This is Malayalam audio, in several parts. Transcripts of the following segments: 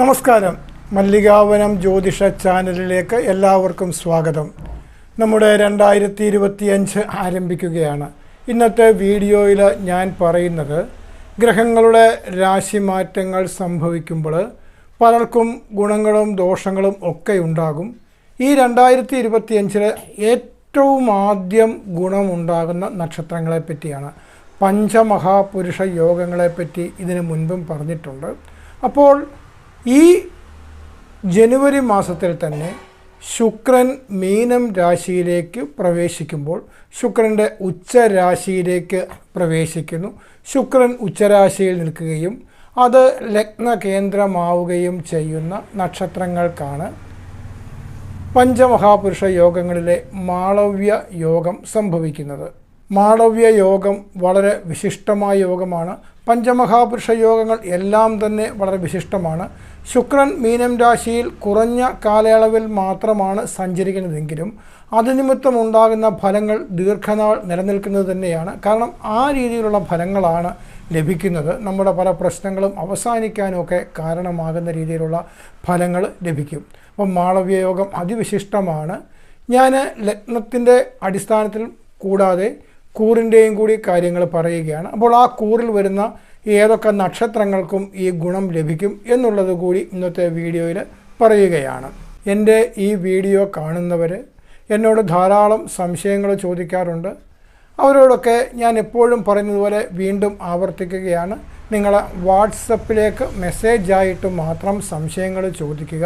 നമസ്കാരം. മല്ലികാവനം ജ്യോതിഷ ചാനലിലേക്ക് എല്ലാവർക്കും സ്വാഗതം. നമ്മുടെ രണ്ടായിരത്തി ഇരുപത്തിയഞ്ച് ആരംഭിക്കുകയാണ്. ഇന്നത്തെ വീഡിയോയിൽ ഞാൻ പറയുന്നത് ഗ്രഹങ്ങളുടെ രാശിമാറ്റങ്ങൾ സംഭവിക്കുമ്പോൾ പലർക്കും ഗുണങ്ങളും ദോഷങ്ങളും ഒക്കെ ഉണ്ടാകും. ഈ രണ്ടായിരത്തി ഇരുപത്തിയഞ്ചിൽ ഏറ്റവും ആദ്യം ഗുണമുണ്ടാകുന്ന നക്ഷത്രങ്ങളെ പറ്റിയാണ്. പഞ്ചമഹാപുരുഷ യോഗങ്ങളെപ്പറ്റി ഇതിനു മുൻപും പറഞ്ഞിട്ടുണ്ട്. അപ്പോൾ ഈ ജനുവരി മാസത്തിൽ തന്നെ ശുക്രൻ മീനം രാശിയിലേക്ക് പ്രവേശിക്കുമ്പോൾ ശുക്രന്റെ ഉച്ചരാശിയിലേക്ക് പ്രവേശിക്കുന്നു. ശുക്രൻ ഉച്ചരാശിയിൽ നിൽക്കുകയും അത് ലഗ്ന കേന്ദ്രമാവുകയും ചെയ്യുന്ന നക്ഷത്രങ്ങൾക്കാണ് പഞ്ചമഹാപുരുഷ യോഗങ്ങളിലെ മാളവ്യ യോഗം സംഭവിക്കുന്നത്. മാളവ്യ യോഗം വളരെ വിശിഷ്ടമായ യോഗമാണ്. പഞ്ചമഹാപുരുഷ യോഗങ്ങൾ എല്ലാം തന്നെ വളരെ വിശിഷ്ടമാണ്. ശുക്രൻ മീനം രാശിയിൽ കുറഞ്ഞ കാലയളവിൽ മാത്രമാണ് സഞ്ചരിക്കുന്നതെങ്കിലും അതിനിമിത്തം ഉണ്ടാകുന്ന ഫലങ്ങൾ ദീർഘനാൾ നിലനിൽക്കുന്നത് തന്നെയാണ്. കാരണം ആ രീതിയിലുള്ള ഫലങ്ങളാണ് ലഭിക്കുന്നത്. നമ്മുടെ പല പ്രശ്നങ്ങളും അവസാനിക്കാനുമൊക്കെ കാരണമാകുന്ന രീതിയിലുള്ള ഫലങ്ങൾ ലഭിക്കും. അപ്പം മാളവ്യയോഗം അതിവിശിഷ്ടമാണ്. ഞാൻ ലഗ്നത്തിന്റെ അടിസ്ഥാനത്തിൽ കൂടാതെ കൂറിന്റെയും കൂടി കാര്യങ്ങൾ പറയുകയാണ്. അപ്പോൾ ആ കൂറിൽ വരുന്ന ഏതൊക്കെ നക്ഷത്രങ്ങൾക്കും ഈ ഗുണം ലഭിക്കും എന്നുള്ളത് കൂടി ഇന്നത്തെ വീഡിയോയിൽ പറയുകയാണ്. എന്റെ ഈ വീഡിയോ കാണുന്നവർ എന്നോട് ധാരാളം സംശയങ്ങൾ ചോദിക്കാറുണ്ട്. അവരോടൊക്കെ ഞാൻ എപ്പോഴും പറയുന്നതുപോലെ വീണ്ടും ആവർത്തിക്കുകയാണ്. നിങ്ങളെ വാട്സപ്പിലേക്ക് മെസ്സേജായിട്ട് മാത്രം സംശയങ്ങൾ ചോദിക്കുക.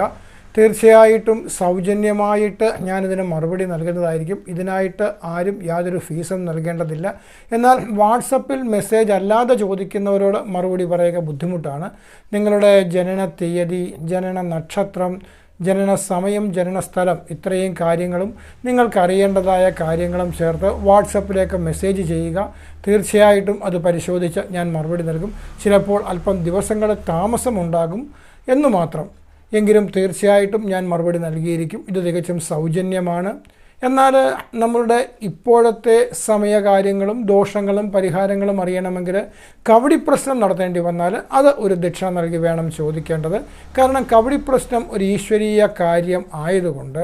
തീർച്ചയായിട്ടും സൗജന്യമായിട്ട് ഞാനിതിന് മറുപടി നൽകുന്നതായിരിക്കും. ഇതിനായിട്ട് ആരും യാതൊരു ഫീസും നൽകേണ്ടതില്ല. എന്നാൽ വാട്സപ്പിൽ മെസ്സേജ് അല്ലാതെ ചോദിക്കുന്നവരോട് മറുപടി പറയുക ബുദ്ധിമുട്ടാണ്. നിങ്ങളുടെ ജനന തീയതി ജനന നക്ഷത്രം ജനന സമയം ജനന സ്ഥലം ഇത്രയും കാര്യങ്ങളും നിങ്ങൾക്കറിയേണ്ടതായ കാര്യങ്ങളും ചേർത്ത് വാട്സപ്പിലേക്ക് മെസ്സേജ് ചെയ്യുക. തീർച്ചയായിട്ടും അത് പരിശോധിച്ച് ഞാൻ മറുപടി നൽകും. ചിലപ്പോൾ അല്പം ദിവസങ്ങൾ താമസമുണ്ടാകും എന്നു മാത്രം. എങ്കിലും തീർച്ചയായിട്ടും ഞാൻ മറുപടി നൽകിയിരിക്കും. ഇത് തികച്ചും സൗജന്യമാണ്. എന്നാൽ നമ്മളുടെ ഇപ്പോഴത്തെ സമയകാര്യങ്ങളും ദോഷങ്ങളും പരിഹാരങ്ങളും അറിയണമെങ്കിൽ കവടി പ്രശ്നം നടത്തേണ്ടി വന്നാൽ അത് ഒരു ദക്ഷിണ നൽകി വേണം ചോദിക്കേണ്ടത്. കാരണം കവടി പ്രശ്നം ഒരു ഈശ്വരീയ കാര്യം ആയതുകൊണ്ട്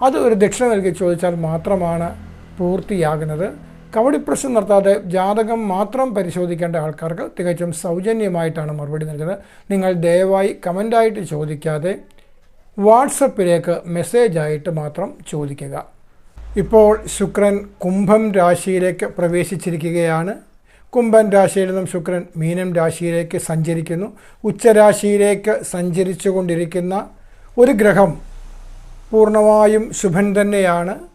അത് ഒരു ദക്ഷിണ നൽകി ചോദിച്ചാൽ മാത്രമാണ് പൂർത്തിയാകുന്നത്. കവടി പ്രശ്നം നടത്താതെ ജാതകം മാത്രം പരിശോധിക്കേണ്ട ആൾക്കാർക്ക് തികച്ചും സൗജന്യമായിട്ടാണ് മറുപടി നൽകുന്നത്. നിങ്ങൾ ദയവായി കമന്റായിട്ട് ചോദിക്കാതെ വാട്സപ്പിലേക്ക് മെസ്സേജായിട്ട് മാത്രം ചോദിക്കുക. ഇപ്പോൾ ശുക്രൻ കുംഭം രാശിയിലേക്ക് പ്രവേശിച്ചിരിക്കുകയാണ്. കുംഭൻ രാശിയിൽ നിന്നും ശുക്രൻ മീനം രാശിയിലേക്ക് സഞ്ചരിക്കുന്നു. ഉച്ചരാശിയിലേക്ക് സഞ്ചരിച്ചു കൊണ്ടിരിക്കുന്ന ഒരു ഗ്രഹം പൂർണമായും ശുഭൻ തന്നെയാണ്.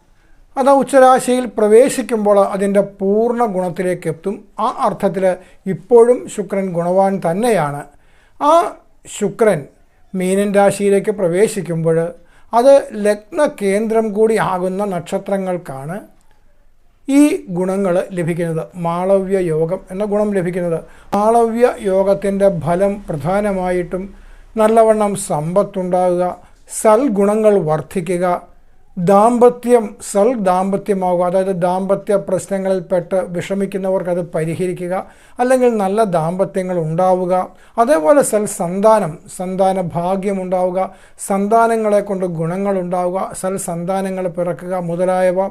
അത് ഉച്ചരാശിയിൽ പ്രവേശിക്കുമ്പോൾ അതിന്റെ പൂർണ ഗുണത്തിലേക്ക് എത്തും ആ അർത്ഥത്തിൽ ഇപ്പോഴും ശുക്രൻ ഗുണവാൻ തന്നെയാണ്. ആ ശുക്രൻ മീനൻ രാശിയിലേക്ക് പ്രവേശിക്കുമ്പോൾ അത് ലഗ്ന കേന്ദ്രം കൂടി ആകുന്ന നക്ഷത്രങ്ങൾക്കാണ് ഈ ഗുണങ്ങൾ ലഭിക്കുന്നത്. മാളവ്യ യോഗം എന്ന ഗുണം ലഭിക്കുന്നത്. മാളവ്യ യോഗത്തിന്റെ ഫലം പ്രധാനമായിട്ടും നല്ലവണ്ണം സമ്പത്തുണ്ടാകുക സൽഗുണങ്ങൾ വർദ്ധിക്കുക ദാമ്പത്യം സൽ ദാമ്പത്യമാവുക. അതായത് ദാമ്പത്യ പ്രശ്നങ്ങളിൽപ്പെട്ട് വിഷമിക്കുന്നവർക്ക് അത് പരിഹരിക്കുക. അല്ലെങ്കിൽ നല്ല ദാമ്പത്യങ്ങൾ ഉണ്ടാവുക. അതേപോലെ സൽ സന്താനം സന്താന ഭാഗ്യം ഉണ്ടാവുക. സന്താനങ്ങളെ കൊണ്ട് ഗുണങ്ങൾ ഉണ്ടാവുക. സൽ സന്താനങ്ങൾ പിറക്കുക മുതലായവ.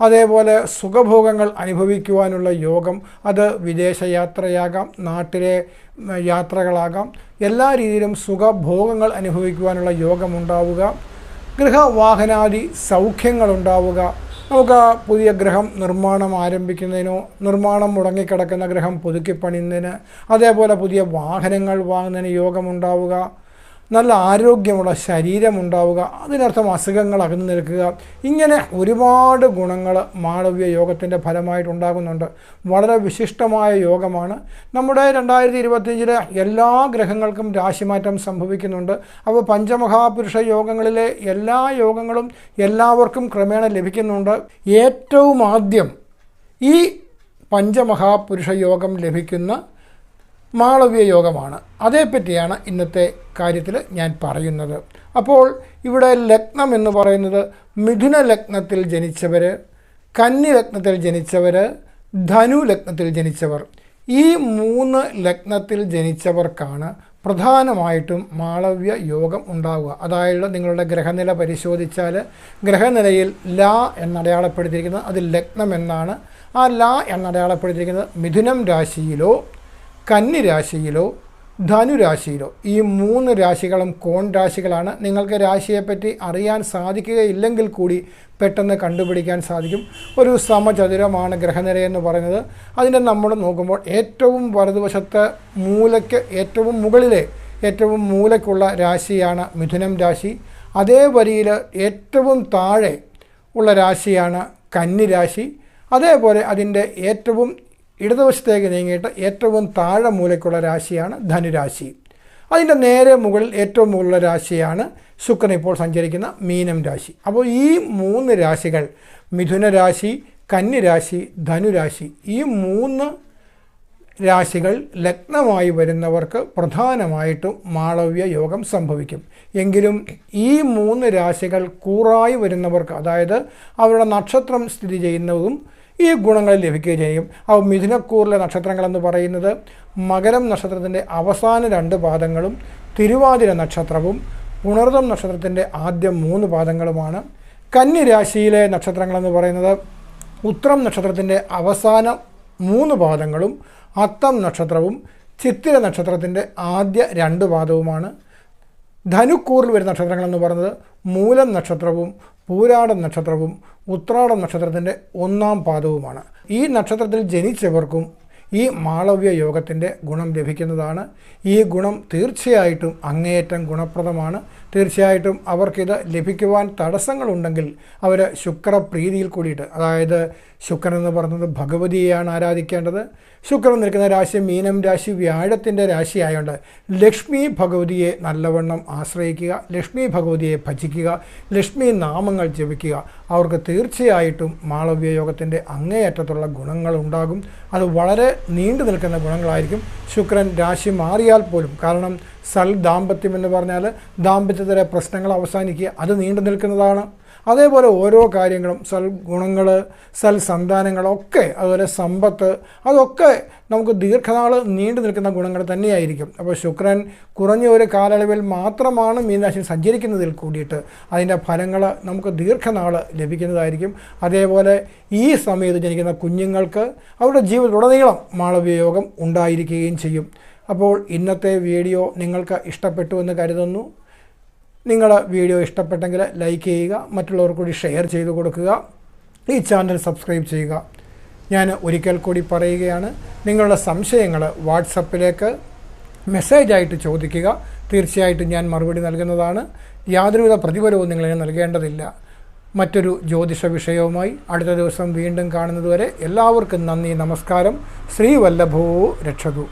അതേപോലെ സുഖഭോഗങ്ങൾ അനുഭവിക്കുവാനുള്ള യോഗം. അത് വിദേശയാത്രയാകാം നാട്ടിലെ യാത്രകളാകാം. എല്ലാ രീതിയിലും സുഖഭോഗങ്ങൾ അനുഭവിക്കുവാനുള്ള യോഗമുണ്ടാവുക ഗൃഹവാഹനാദി സൗഖ്യങ്ങളുണ്ടാവുക. നമുക്ക് പുതിയ ഗ്രഹം നിർമ്മാണം ആരംഭിക്കുന്നതിനോ നിർമ്മാണം മുടങ്ങിക്കിടക്കുന്ന ഗ്രഹം പുതുക്കിപ്പണിയുന്നതിന് അതേപോലെ പുതിയ വാഹനങ്ങൾ വാങ്ങുന്നതിന് യോഗമുണ്ടാവുക. നല്ല ആരോഗ്യമുള്ള ശരീരമുണ്ടാവുക അതിനർത്ഥം അസുഖങ്ങൾ അകന്നു നിൽക്കുക. ഇങ്ങനെ ഒരുപാട് ഗുണങ്ങൾ മാളവ്യ യോഗത്തിന്റെ ഫലമായിട്ടുണ്ടാകുന്നുണ്ട്. വളരെ വിശിഷ്ടമായ യോഗമാണ്. നമ്മുടെ രണ്ടായിരത്തി ഇരുപത്തിയഞ്ചിലെ എല്ലാ ഗ്രഹങ്ങൾക്കും രാശിമാറ്റം സംഭവിക്കുന്നുണ്ട്. അപ്പോൾ പഞ്ചമഹാപുരുഷ യോഗങ്ങളിലെ എല്ലാ യോഗങ്ങളും എല്ലാവർക്കും ക്രമേണ ലഭിക്കുന്നുണ്ട്. ഏറ്റവും ആദ്യം ഈ പഞ്ചമഹാപുരുഷ യോഗം ലഭിക്കുന്ന മാളവ്യ യോഗമാണ്. അതേപ്പറ്റിയാണ് ഇന്നത്തെ കാര്യത്തിൽ ഞാൻ പറയുന്നത്. അപ്പോൾ ഇവിടെ ലഗ്നം എന്ന് പറയുന്നത് മിഥുന ലഗ്നത്തിൽ ജനിച്ചവർ കന്നി ലഗ്നത്തിൽ ജനിച്ചവർ ധനു ലഗ്നത്തിൽ ജനിച്ചവർ. ഈ മൂന്ന് ലഗ്നത്തിൽ ജനിച്ചവർക്കാണ് പ്രധാനമായിട്ടും മാളവ്യ യോഗം ഉണ്ടാവുക. അതായത് നിങ്ങളുടെ ഗ്രഹനില പരിശോധിച്ചാൽ ഗ്രഹനിലയിൽ ലാ എന്നടയാളപ്പെടുത്തിയിരിക്കുന്നത് അത് ലഗ്നം എന്നാണ്. ആ ലാ എന്നടയാളപ്പെടുത്തിയിരിക്കുന്നത് മിഥുനം രാശിയിലോ കന്നി രാശിയിലോ ധനുരാശിയിലോ ഈ മൂന്ന് രാശികളും കോൺ രാശികളാണ്. നിങ്ങൾക്ക് രാശിയെപ്പറ്റി അറിയാൻ സാധിക്കുകയില്ലെങ്കിൽ കൂടി പെട്ടെന്ന് കണ്ടുപിടിക്കാൻ സാധിക്കും. ഒരു സമചതുരമാണ് ഗ്രഹനിരയെന്ന് പറയുന്നത്. അതിന്റെ നമ്മൾ നോക്കുമ്പോൾ ഏറ്റവും വലതുവശത്തെ മൂലയ്ക്ക് ഏറ്റവും മുകളിലെ ഏറ്റവും മൂലയ്ക്കുള്ള രാശിയാണ് മിഥുനം രാശി. അതേ വരിയിൽ ഏറ്റവും താഴെ ഉള്ള രാശിയാണ് കന്നിരാശി അതേപോലെ അതിന്റെ ഏറ്റവും ഇടതുവശത്തേക്ക് നീങ്ങിയിട്ട് ഏറ്റവും താഴെ മൂലയ്ക്കുള്ള രാശിയാണ് ധനുരാശി. അതിന്റെ നേരെ മുകളിൽ ഏറ്റവും മുകളിലുള്ള രാശിയാണ് ശുക്രൻ ഇപ്പോൾ സഞ്ചരിക്കുന്ന മീനം രാശി. അപ്പോൾ ഈ മൂന്ന് രാശികൾ മിഥുനരാശി രാശി കന്നി ധനുരാശി ഈ മൂന്ന് രാശികൾ ലഗ്നമായി വരുന്നവർക്ക് പ്രധാനമായിട്ടും മാളവ്യ യോഗം സംഭവിക്കും. എങ്കിലും ഈ മൂന്ന് രാശികൾ കൂറായി വരുന്നവർക്ക് അതായത് അവരുടെ നക്ഷത്രം സ്ഥിതി ചെയ്യുന്നതും ഈ ഗുണങ്ങൾ ലഭിക്കുകയും ചെയ്യും. അപ്പോൾ മിഥുനക്കൂറിലെ നക്ഷത്രങ്ങളെന്ന് പറയുന്നത് മകരം നക്ഷത്രത്തിന്റെ അവസാന രണ്ട് പാദങ്ങളും തിരുവാതിര നക്ഷത്രവും ഉണർതം നക്ഷത്രത്തിന്റെ ആദ്യ മൂന്ന് പാദങ്ങളുമാണ്. കന്യരാശിയിലെ നക്ഷത്രങ്ങളെന്ന് പറയുന്നത് ഉത്രം നക്ഷത്രത്തിന്റെ അവസാന മൂന്ന് പാദങ്ങളും അത്തം നക്ഷത്രവും ചിത്തിര നക്ഷത്രത്തിന്റെ ആദ്യ രണ്ട് പാദവുമാണ്. ധനുക്കൂറിൽ വരുന്ന നക്ഷത്രങ്ങളെന്ന് പറയുന്നത് മൂലം നക്ഷത്രവും പൂരാടം നക്ഷത്രവും ഉത്രാടം നക്ഷത്രത്തിന്റെ ഒന്നാം പാദവുമാണ്. ഈ നക്ഷത്രത്തിൽ ജനിച്ചവർക്കും ഈ മാളവ്യ യോഗത്തിന്റെ ഗുണം ലഭിക്കുന്നതാണ്. ഈ ഗുണം തീർച്ചയായിട്ടും അങ്ങേയറ്റം ഗുണപ്രദമാണ്. തീർച്ചയായിട്ടും അവർക്കിത് ലഭിക്കുവാൻ തടസ്സങ്ങളുണ്ടെങ്കിൽ അവർ ശുക്രപ്രീതിയിൽ കൂടിയിട്ട് അതായത് ശുക്രൻ എന്ന് പറയുന്നത് ഭഗവതിയെയാണ് ആരാധിക്കേണ്ടത്. ശുക്രൻ നിൽക്കുന്ന രാശി മീനം രാശി വ്യാഴത്തിന്റെ രാശിയായതുകൊണ്ട് ലക്ഷ്മി ഭഗവതിയെ നല്ലവണ്ണം ആശ്രയിക്കുക ലക്ഷ്മി ഭഗവതിയെ ഭജിക്കുക ലക്ഷ്മി നാമങ്ങൾ ജപിക്കുക. അവർക്ക് തീർച്ചയായിട്ടും മാളവ്യ യോഗത്തിന്റെ അങ്ങേയറ്റത്തുള്ള ഗുണങ്ങൾ ഉണ്ടാകും. അത് വളരെ നീണ്ടു നിൽക്കുന്ന ഗുണങ്ങളായിരിക്കും ശുക്രൻ രാശി മാറിയാൽ പോലും. കാരണം സൽ ദാമ്പത്യം എന്ന് പറഞ്ഞാൽ ദാമ്പത്യത്തിലെ പ്രശ്നങ്ങൾ അവസാനിക്കുക അത് നീണ്ടു നിൽക്കുന്നതാണ്. അതേപോലെ ഓരോ കാര്യങ്ങളും സൽ ഗുണങ്ങൾ സൽ സന്താനങ്ങളൊക്കെ അതുപോലെ സമ്പത്ത് അതൊക്കെ നമുക്ക് ദീർഘനാൾ നീണ്ടു നിൽക്കുന്ന ഗുണങ്ങൾ തന്നെയായിരിക്കും. അപ്പോൾ ശുക്രൻ കുറഞ്ഞ ഒരു കാലയളവിൽ മാത്രമാണ് മീനരാശി സഞ്ചരിക്കുന്നതിൽ കൂടിയിട്ട് അതിന്റെ ഫലങ്ങൾ നമുക്ക് ദീർഘനാൾ ലഭിക്കുന്നതായിരിക്കും. അതേപോലെ ഈ സമയത്ത് ജനിക്കുന്ന കുഞ്ഞുങ്ങൾക്ക് അവരുടെ ജീവിതത്തിലുടനീളം മാളവ്യയോഗം ഉണ്ടായിരിക്കുകയും ചെയ്യും. അപ്പോൾ ഇന്നത്തെ വീഡിയോ നിങ്ങൾക്ക് ഇഷ്ടപ്പെട്ടു എന്ന് കരുതുന്നു. നിങ്ങൾ വീഡിയോ ഇഷ്ടപ്പെട്ടെങ്കിൽ ലൈക്ക് ചെയ്യുക മറ്റുള്ളവർക്ക് കൂടി ഷെയർ ചെയ്ത് കൊടുക്കുക. ഈ ചാനൽ സബ്സ്ക്രൈബ് ചെയ്യുക. ഞാൻ ഒരിക്കൽ കൂടി പറയുകയാണ് നിങ്ങളുടെ സംശയങ്ങൾ വാട്സപ്പിലേക്ക് മെസ്സേജായിട്ട് ചോദിക്കുക. തീർച്ചയായിട്ടും ഞാൻ മറുപടി നൽകുന്നതാണ്. യാതൊരുവിധ പ്രതിഫലവും നിങ്ങളെ നൽകേണ്ടതില്ല. മറ്റൊരു ജ്യോതിഷ വിഷയവുമായി അടുത്ത ദിവസം വീണ്ടും കാണുന്നതുവരെ എല്ലാവർക്കും നന്ദി നമസ്കാരം. ശ്രീവല്ലഭോ രക്ഷതു.